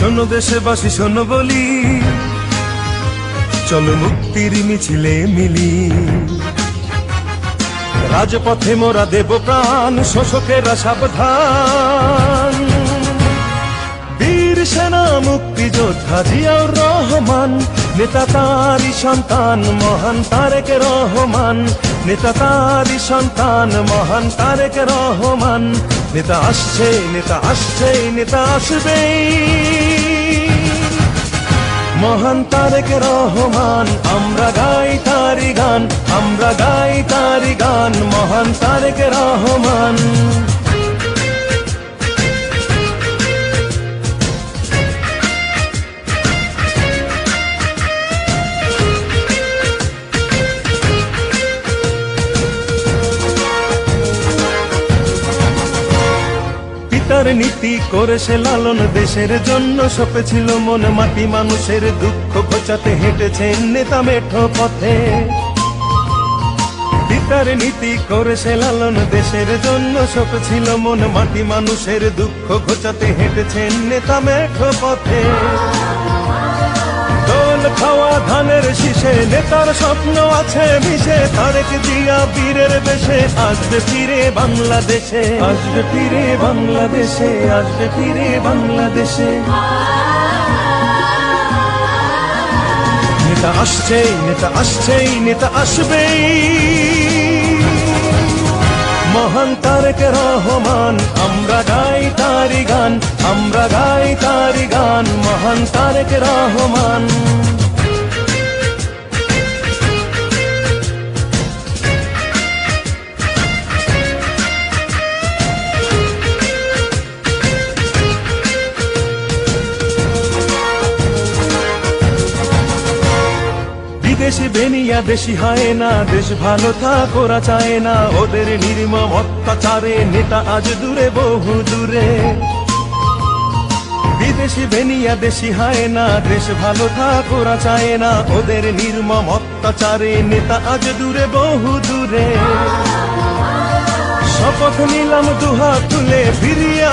শোনো দেশবাসী শোনো বলি। চলো মুক্তির মিছিলে মিলি। রাজপথে মোরা দেব প্রাণ শোষকেরা সাবধান। মুক্তিযোদ্ধা জিয়াউর রহমান, নেতা তারি সন্তান, মহান তারেক রহমান, নেতা তারি সন্তান, মহান তারেক রহমান, নেতা আসছে নেতা আসছে, নেতা আসবেই। মহান তারেক রহমান, আমরা গাই তারি গান, আমরা গাই তারি গান, মহান তারেক রহমান। নীতি করে সে লালন দেশের জন্য। সপেছিল মন মাটি, মানুষের দুঃখ ঘোচাতে হেঁটেছেন নেতা মেঠো পথে। পিতার নীতি করে সে লালন দেশের জন্য। সপেছিল মন মাটি, মানুষের দুঃখ ঘোচাতে হেঁটেছেন নেতা মেঠো পথে। ধানের শীষে, নেতার স্বপ্ন আছে মিশে। তারেক জিয়া বীরের দেশে আসবে ফিরে বাংলাদেশে। আসবে ফিরে বাংলাদেশে, আসবে ফিরে বাংলাদেশে। নেতা আসছেই নেতা আসছেই, নেতা আসবেই। মহান তারেক রহমান, আমরা গাই তারি গান, আমরা গাই তারি গান। মহান তারেক রহমান। বেনিয়া দেশি হয় না, দেশ ভালো থাক ওরা চায় না, ওদের নির্মম অত্যাচারে নেতা আজ দূরে, বহু দূরে। বিদেশি বেনিয়া দেশি হয় না, দেশ ভালো থাক ওরা চায় না, ওদের নির্মম অত্যাচারে নেতা আজ দূরে, বহু দূরে। শপথ নিলাম দুহাত তুলে, ফিরিয়ে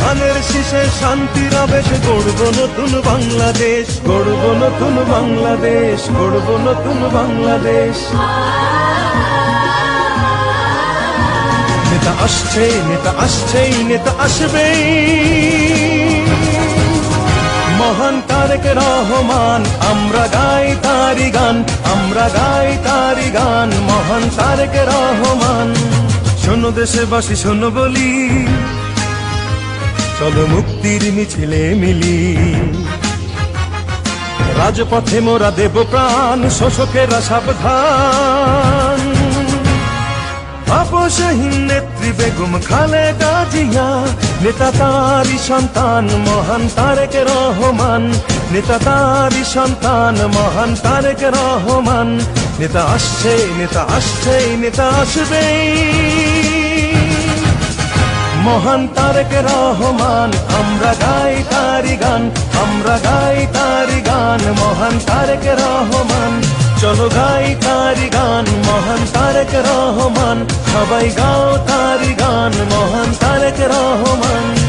ধানের শীষে শান্তির আবেশ, গড়ব নতুন বাংলাদেশ, গড়ব নতুন বাংলাদেশ, গড়ব নতুন বাংলাদেশ। নেতা আসছে, নেতা আসছেই, নেতা আসবেই। মহান তারেক রহমান, আমরা গাই তারি গান, আমরা গাই তারি গান, মহান তারেক রহমান। শোনো দেশবাসী, শোনো বলি। চলো মুক্তির মিছিলে মিলি। রাজপথে মোরা দেব প্রাণ, শোষকেরা সাবধান। আপসহীন নেত্রী বেগম খালেদা জিয়া, নেতা তারি সন্তান, মহান তারেক রহমান। নেতা তারি সন্তান, মহান তারেক রহমান। নেতা আসছে নেতা আসছে, নেতা আসবেই। মহান তারক রহমান, আমরা গাই তারি গান, আমরা গাই তারি গান, মহান তারেক রহমান। চলো গাই তারি গান, মহান তারেক রহমান, সবাই গাও তারি গান, মহান তারেক রহমান।